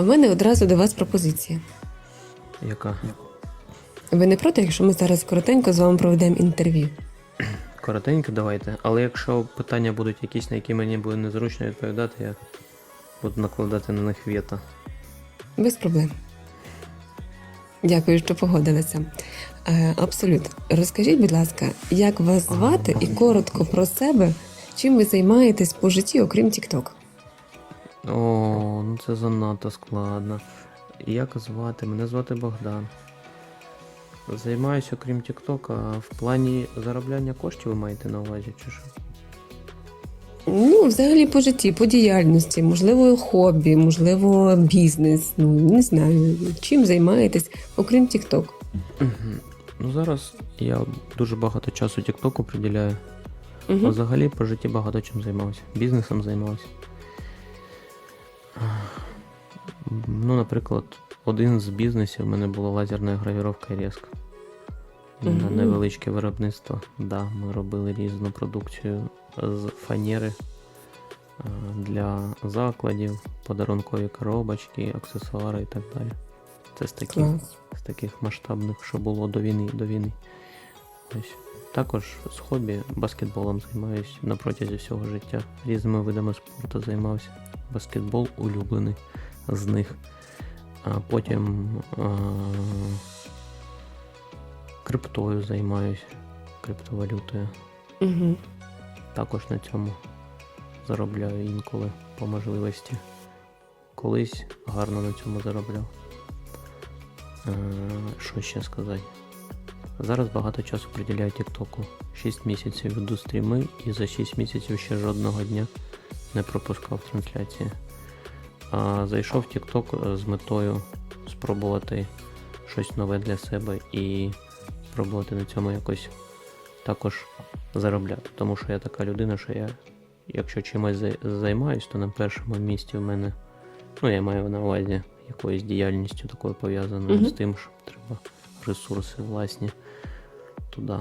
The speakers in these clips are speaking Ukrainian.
А в мене одразу до вас пропозиція. Яка? Ви не проти, якщо ми зараз коротенько з вами проведемо інтерв'ю? Коротенько давайте. Але якщо питання будуть якісь, на які мені буде незручно відповідати, я буду накладати на них вето. Без проблем. Дякую, що погодилися. Е, абсолютно. Розкажіть, будь ласка, як вас звати і коротко про себе, чим ви займаєтесь по житті, окрім TikTok? О, ну це занадто складно. Як звати? Мене звати Богдан. Займаюся, окрім Тіктока, в плані заробляння коштів ви маєте на увазі, чи що? Ну, взагалі по житті, по діяльності, можливо, хобі, можливо, бізнес. Ну, не знаю, чим займаєтесь, окрім TikTok. Мгм. Ну зараз я дуже багато часу Тіктоку приділяю. А Угу. Взагалі по житті багато чим займався. Бізнесом займався. Ну, наприклад, один з бізнесів в мене була лазерна гравіровка резка. На невеличке виробництво. Да, ми робили різну продукцію з фанери для закладів, подарункові коробочки, аксесуари і так далі. Це з таких, з таких масштабних, що було до війни. До війни. Ось. Також з хобі баскетболом займаюся на протязі всього життя. Різними видами спорту займався. Баскетбол улюблений з них. А потім а, криптою займаюсь, криптовалютою. Угу. Також на цьому заробляю інколи по можливості. Колись гарно на цьому заробляв. Е, що ще сказати? Зараз багато часу приділяю Тіктоку. 6 місяців веду стріми і за 6 місяців ще жодного дня не пропускав трансляції. А зайшов в Тікток з метою спробувати щось нове для себе і спробувати на цьому якось також заробляти. Тому що я така людина, що я, якщо чимось зай- займаюсь, то на першому місці в мене, ну я маю на увазі якоюсь діяльністю такою пов'язаною Мгм. з тим, що треба ресурси власні туди.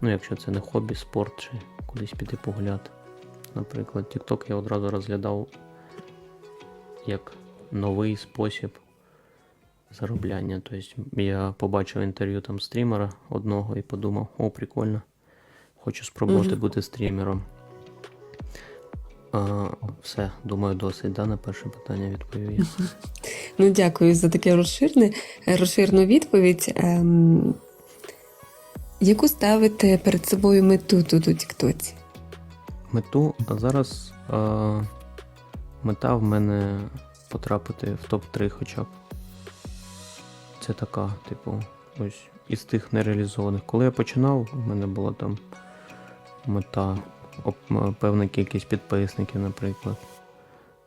Ну, якщо це не хобі, спорт чи кудись піти погуляти. Наприклад, TikTok я одразу розглядав як новий спосіб заробляння. Тобто я побачив інтерв'ю там стрімера одного і подумав, о, прикольно. Хочу спробувати Мгм. бути стрімером. А, все, думаю, досить. Да, на перше питання відповів я. Ну, дякую за таке розширене, розширену відповідь. Ем, яку ставите перед собою мету тут у Тіктоці? Мету, а зараз а, мета в мене потрапити в топ-3 хоча б. Це така, типу, ось із тих нереалізованих. Коли я починав, у мене була там мета, певна кількість підписників, наприклад.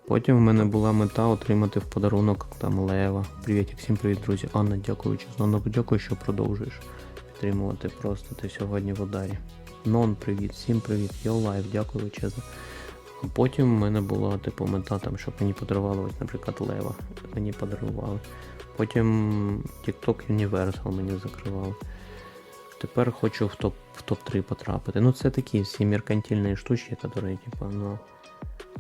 Потім в мене була мета отримати в подарунок там Лева. Привіт, всім привіт, друзі. Анна, дякую чесно. Дякую, що продовжуєш підтримувати. Просто ти сьогодні в ударі. Нон, привіт, всім привіт, Йо лайв, дякую величезно. А потім в мене була типу мета, там, щоб мені подарували, ось, наприклад, Лева. Мені подарували. Потім TikTok Universal мені закривав. Тепер хочу в топ в топ-3 потрапити. Ну, це такі всі меркантильні штучки, які, типу, ну,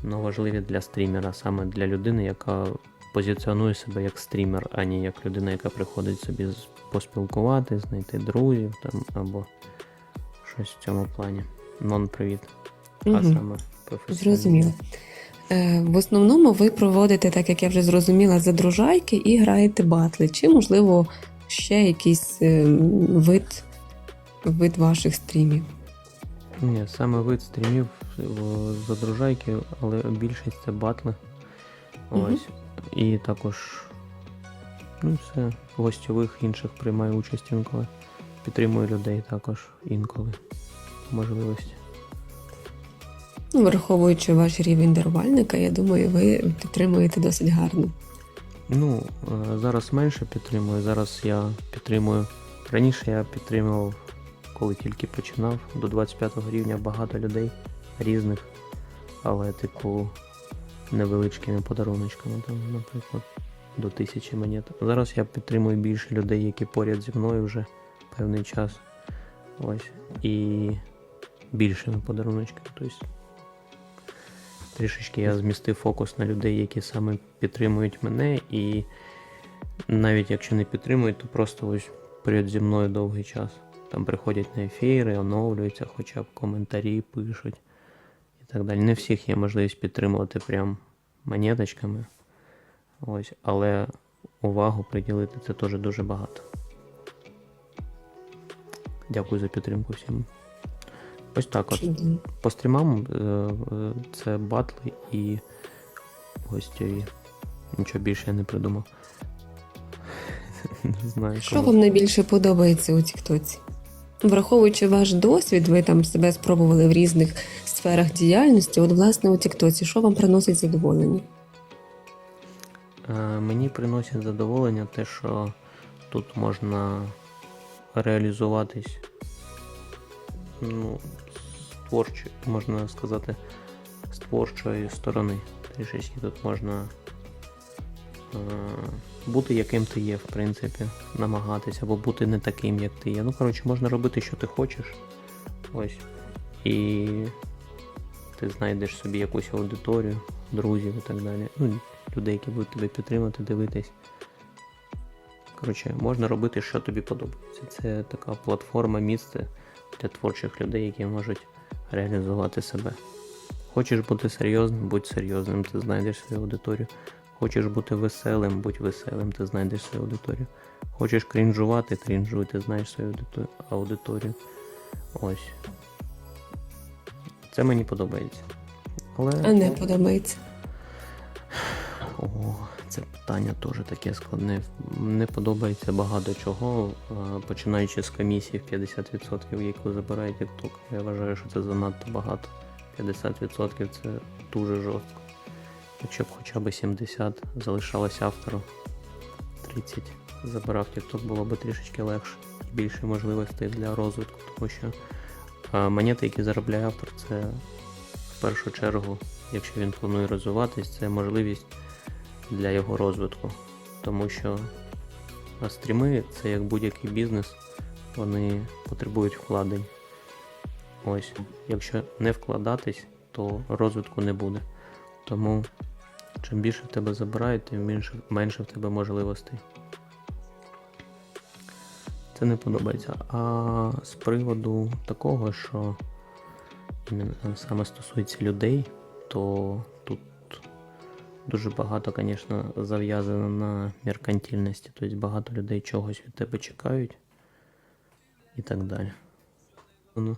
ну, важливі для стрімера, саме для людини, яка позиціонує себе як стрімер, а не як людина, яка приходить собі поспілкувати, знайти друзів там або щось в цьому плані. Нон привіт. А саме професійно. Зрозуміло. Е, в основному ви проводите, так як я вже зрозуміла, задружайки і граєте батли. Чи, можливо, ще якийсь е, вид, вид ваших стрімів? Ні, саме вид стрімів задружайки, але більшість це батли. Ось. І також, ну, все, гостьових інших приймаю участь інколи. Підтримую людей також інколи. по Можливості. Ну, Враховуючи ваш рівень дарувальника, я думаю, ви підтримуєте досить гарно. Ну, е, зараз менше підтримую. Зараз я підтримую. Раніше я підтримував, коли тільки починав, до 25 рівня багато людей різних, але типу невеличкими подаруночками, там, наприклад, до тисячі монет. Зараз я підтримую більше людей, які поряд зі мною вже певний час. Ось. І більшими подаруночками. Тобто трішечки я змістив фокус на людей, які саме підтримують мене, і навіть якщо не підтримують, то просто ось поряд зі мною довгий час. Там приходять на ефіри, оновлюються, хоча б коментарі пишуть і так далі. Не всіх є можливість підтримувати прям монеточками. Ось, але увагу приділити це теж дуже багато. Дякую за підтримку всім. Ось так от. По стрімам е, е, це батли і гостьові. Нічого більше я не придумав. Не знаю. Що кому. вам найбільше подобається у Тіктоці? Враховуючи ваш досвід, ви там себе спробували в різних сферах діяльності. От, власне, у Тіктоці, що вам приносить задоволення? Е, Мені приносить задоволення те, що тут можна реалізуватись ну, з творчої, можна сказати, з творчої сторони. Трішечки тут можна е, бути яким ти є, в принципі, намагатися, або бути не таким, як ти є. Ну, коротше, можна робити, що ти хочеш. Ось. І ти знайдеш собі якусь аудиторію, друзів і так далі. Ну, людей, які будуть тебе підтримати, дивитись. Коротше, можна робити, що тобі подобається. Це така платформа, місце для творчих людей, які можуть реалізувати себе. Хочеш бути серйозним, будь серйозним, ти знайдеш свою аудиторію. Хочеш бути веселим, будь веселим, ти знайдеш свою аудиторію. Хочеш крінжувати, крінжуй, ти знаєш свою аудиторію. Ось. Це мені подобається. Але... А не подобається. О, це питання теж таке складне. Не подобається багато чого, е, починаючи з комісії в 50%, яку забирає TikTok. Я вважаю, що це занадто багато. 50% це дуже жорстко. Якщо б хоча б 70 залишалось автору, 30 забирав TikTok, було б трішечки легше і більше можливостей для розвитку, тому що е, монети, які заробляє автор, це в першу чергу, якщо він планує розвиватись, це можливість для його розвитку. Тому що стріми це як будь-який бізнес, вони потребують вкладень. Ось, якщо не вкладатись, то розвитку не буде. Тому чим більше в тебе забирають, тим менше, менше в тебе можливостей. Це не подобається. А з приводу такого, що саме стосується людей, то дуже багато, звісно, зав'язано на меркантильності. Тобто багато людей чогось від тебе чекають і так далі. Ну,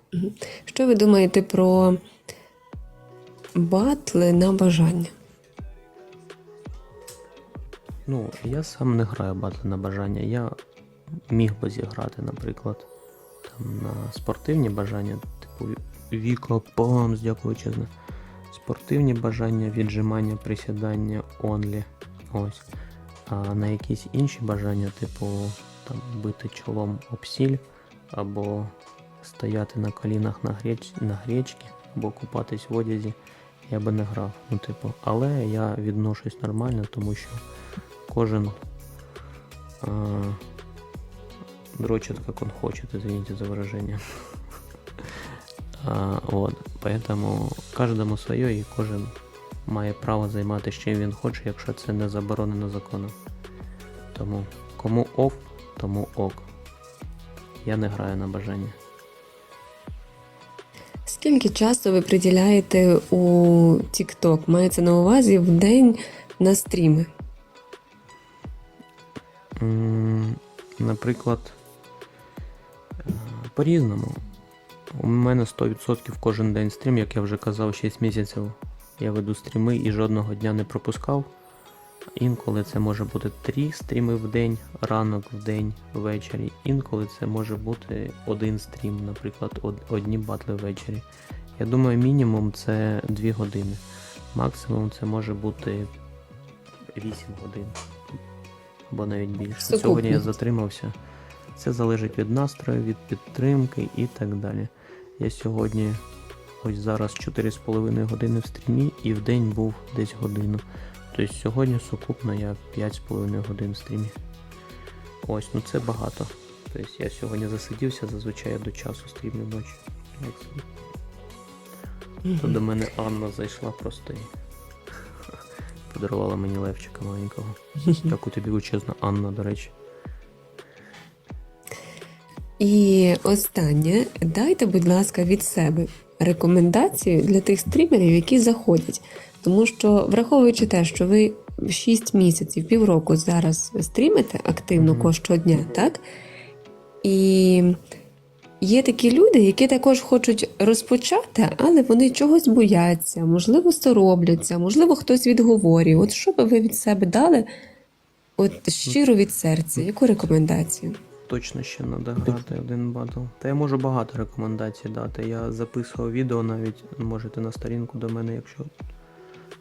Що ви думаєте про батли на бажання? ну, я сам не граю батли на бажання. Я міг би зіграти, наприклад, там на спортивні бажання, типу Віка Памс, дякую чесно. Спортивні бажання, віджимання, присідання, онлі. Ось. А на якісь інші бажання, типу там бити чолом об сіль, або стояти на колінах на, греч... на гречки, або купатись в одязі, я би не грав. Ну, типу, але я відношусь нормально, тому що кожен а, дрочит, как он хочет, извините за выражение. А, от, поэтому кожному своє і кожен має право займатися чим він хоче, якщо це не заборонено законом. Тому кому ок, тому ок. Я не граю на бажання. Скільки часу ви приділяєте у TikTok? Мається на увазі в день на стріми? Наприклад, е, по-різному. У мене 100% кожен день стрім, як я вже казав, 6 місяців я веду стріми і жодного дня не пропускав. Інколи це може бути 3 стріми в день, ранок в день, ввечері. Інколи це може бути один стрім, наприклад, одні батли ввечері. Я думаю, мінімум це 2 години. Максимум це може бути 8 годин. Або навіть більше. Сьогодні я затримався. Це залежить від настрою, від підтримки і так далі. Я сьогодні ось зараз 4,5 години в стрімі і в день був десь годину. Тобто сьогодні сукупно я 5,5 годин в стрімі. Ось, ну це багато. Тобто я сьогодні засидівся, зазвичай я до часу стрімлю ночі. То до мене Анна зайшла просто і подарувала мені левчика маленького. Дякую тобі величезна Анна, до речі. І останнє, дайте, будь ласка, від себе рекомендацію для тих стрімерів, які заходять. Тому що, враховуючи те, що ви 6 місяців, півроку зараз стрімите активно кожного дня, так? І є такі люди, які також хочуть розпочати, але вони чогось бояться, можливо, соробляться, можливо, хтось відговорює. От що би ви від себе дали? От щиро від серця, яку рекомендацію? Точно ще треба грати один батл. Та я можу багато рекомендацій дати. Я записував відео навіть, можете на сторінку до мене, якщо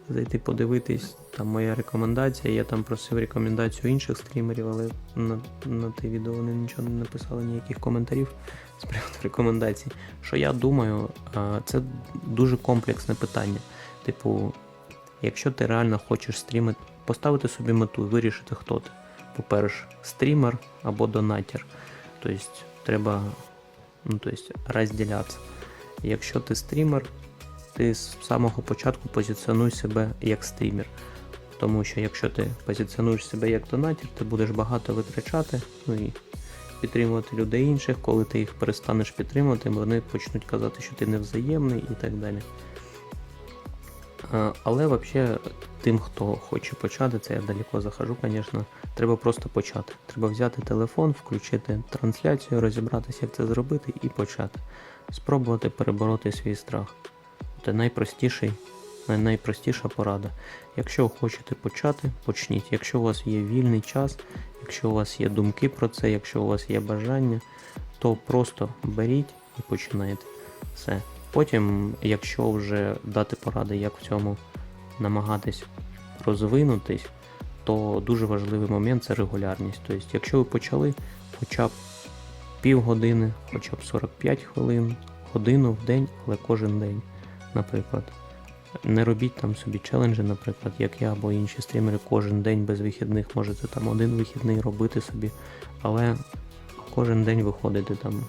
зайти подивитись, там моя рекомендація. Я там просив рекомендацію інших стрімерів, але на, на те відео вони нічого не написали, ніяких коментарів з приводу рекомендацій. Що я думаю, це дуже комплексне питання. Типу, якщо ти реально хочеш стрімити, поставити собі мету вирішити, хто ти. По-перше, стрімер або донатір. Тобто треба ну, тобто, розділятися. Якщо ти стрімер, ти з самого початку позиціонуй себе як стрімер. Тому що якщо ти позиціонуєш себе як донатір, ти будеш багато витрачати, ну і підтримувати людей інших. Коли ти їх перестанеш підтримувати, вони почнуть казати, що ти невзаємний і так далі. Е, Але взагалі тим, хто хоче почати, це я далеко захожу, звісно, треба просто почати. Треба взяти телефон, включити трансляцію, розібратися, як це зробити, і почати. Спробувати перебороти свій страх. Це найпростіший, найпростіша порада. Якщо хочете почати, почніть. Якщо у вас є вільний час, якщо у вас є думки про це, якщо у вас є бажання, то просто беріть і починайте. Все. Потім, якщо вже дати поради, як в цьому намагатись розвинутись, то дуже важливий момент це регулярність. Тобто, якщо ви почали хоча б півгодини, хоча б 45 хвилин, годину в день, але кожен день, наприклад. Не робіть там собі челенджі, наприклад, як я або інші стрімери, кожен день без вихідних можете там один вихідний робити собі, але кожен день виходити там,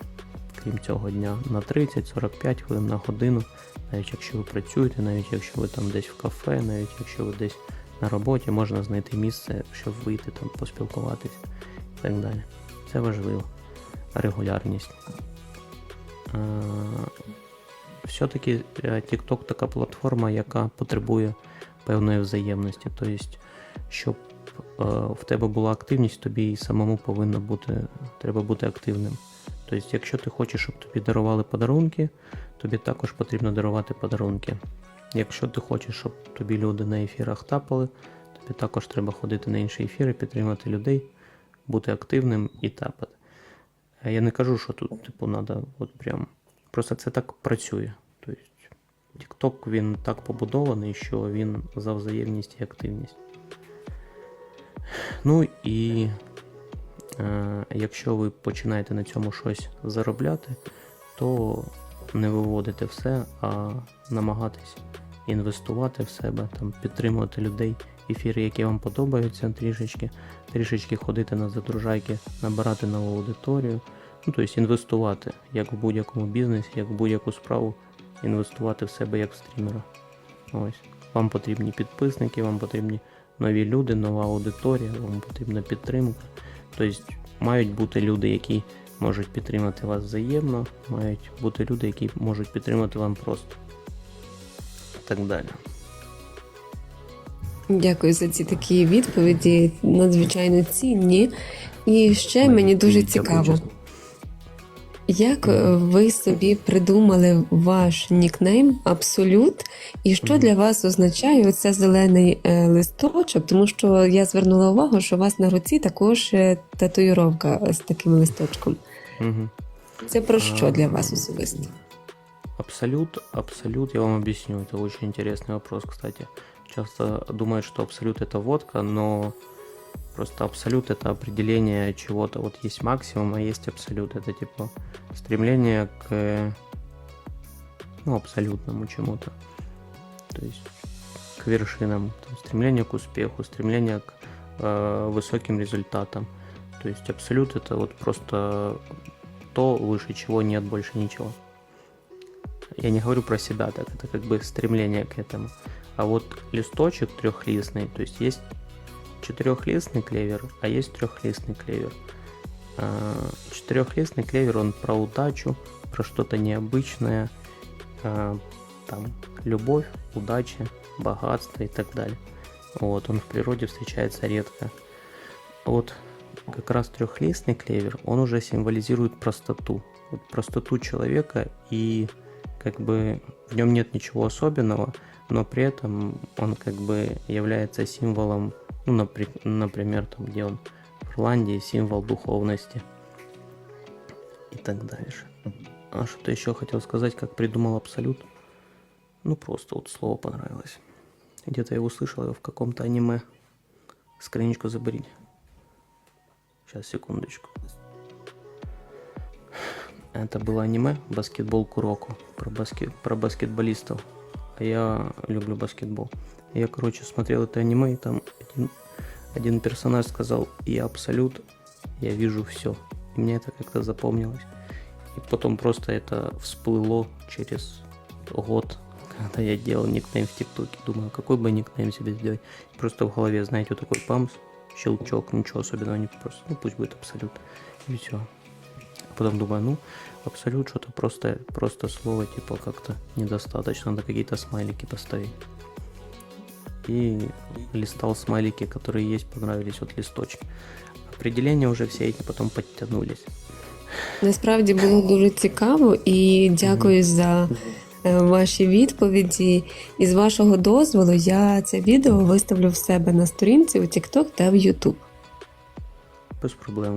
крім цього дня, на 30-45 хвилин на годину, навіть якщо ви працюєте, навіть якщо ви там десь в кафе, навіть якщо ви десь на роботі, можна знайти місце, щоб вийти там, поспілкуватись і так далі. Це важливо. Регулярність. Е, Все-таки е, TikTok така платформа, яка потребує певної взаємності. Тобто, щоб е, в тебе була активність, тобі і самому повинно бути, треба бути активним. Тобто, якщо ти хочеш, щоб тобі дарували подарунки, тобі також потрібно дарувати подарунки. Якщо ти хочеш, щоб тобі люди на ефірах тапали, тобі також треба ходити на інші ефіри, підтримати людей, бути активним і тапати. Е, Я не кажу, що тут, типу, треба от прям. Просто це так працює. Тобто, TikTok він так побудований, що він за взаємність і активність. Ну і якщо ви починаєте на цьому щось заробляти, то не виводити все, а намагатись інвестувати в себе, там, підтримувати людей, ефіри, які вам подобаються трішечки, трішечки ходити на задружайки, набирати нову аудиторію. Ну, тобто інвестувати як в будь-якому бізнесі, як в будь-яку справу, інвестувати в себе як в стрімера. Ось. Вам потрібні підписники, вам потрібні нові люди, нова аудиторія, вам потрібна підтримка. Тобто мають бути люди, які можуть підтримати вас взаємно, мають бути люди, які можуть підтримати вам просто. І так далі. Дякую за ці такі відповіді, надзвичайно цінні. І ще мені дуже цікаво. як е, ви собі придумали ваш нікнейм Абсолют, і що Мгм. для вас означає оце зелений е, листочок? Тому що я звернула увагу, що у вас на руці також е, татуїровка з таким листочком. Угу. Це про що А, для вас особисто? Абсолют, абсолют, я вам объясню, это очень интересный вопрос, кстати. Часто думают, что абсолют это водка, но просто абсолют это определение чего-то. Вот есть максимум, а есть абсолют. Это типа стремление к ну, абсолютному чему-то. То есть к вершинам, там, стремление к успеху, стремление к э, высоким результатам. То есть абсолют это вот просто то, выше чего нет больше ничего. я не говорю про себя, так это как бы стремление к этому. А вот листочек трехлистный, то есть есть четырехлистный клевер, а есть трехлистный клевер. А, Четырехлистный клевер, он про удачу, про что-то необычное, а, там, любовь, удача, богатство и так далее. Вот, он в природе встречается редко. Вот как раз трехлистный клевер, он уже символизирует простоту. Вот простоту человека и как бы в нем нет ничего особенного, но при этом он как бы является символом, ну, напри- например, там, где он в Ирландии, символ духовности и так дальше. А что-то еще хотел сказать, как придумал Абсолют. Ну, просто вот слово понравилось. Где-то я его слышал его в каком-то аниме. Скриничку заберите. Сейчас, секундочку. Это было аниме «Баскетбол Куроко» про, баскет, про баскетболистов. А я люблю баскетбол. Я, короче, смотрел это аниме, и там один, один персонаж сказал «Я абсолют, я вижу все». И мне это как-то запомнилось. И потом просто это всплыло через год, когда я делал никнейм в ТикТоке. Думаю, какой бы никнейм себе сделать. Просто в голове, знаете, вот такой памс, щелчок, ничего особенного, не просто, ну пусть будет абсолют. И все. А потом думаю, ну, абсолют что-то просто, просто слово типа как-то недостаточно, надо какие-то смайлики поставить. И листал смайлики, которые есть, понравились вот листочки. Определения уже все эти потом подтянулись. Насправді було дуже цікаво і дякую за е, ваші відповіді. І з вашого дозволу я це відео виставлю в себе на сторінці у TikTok та в YouTube. Без проблем.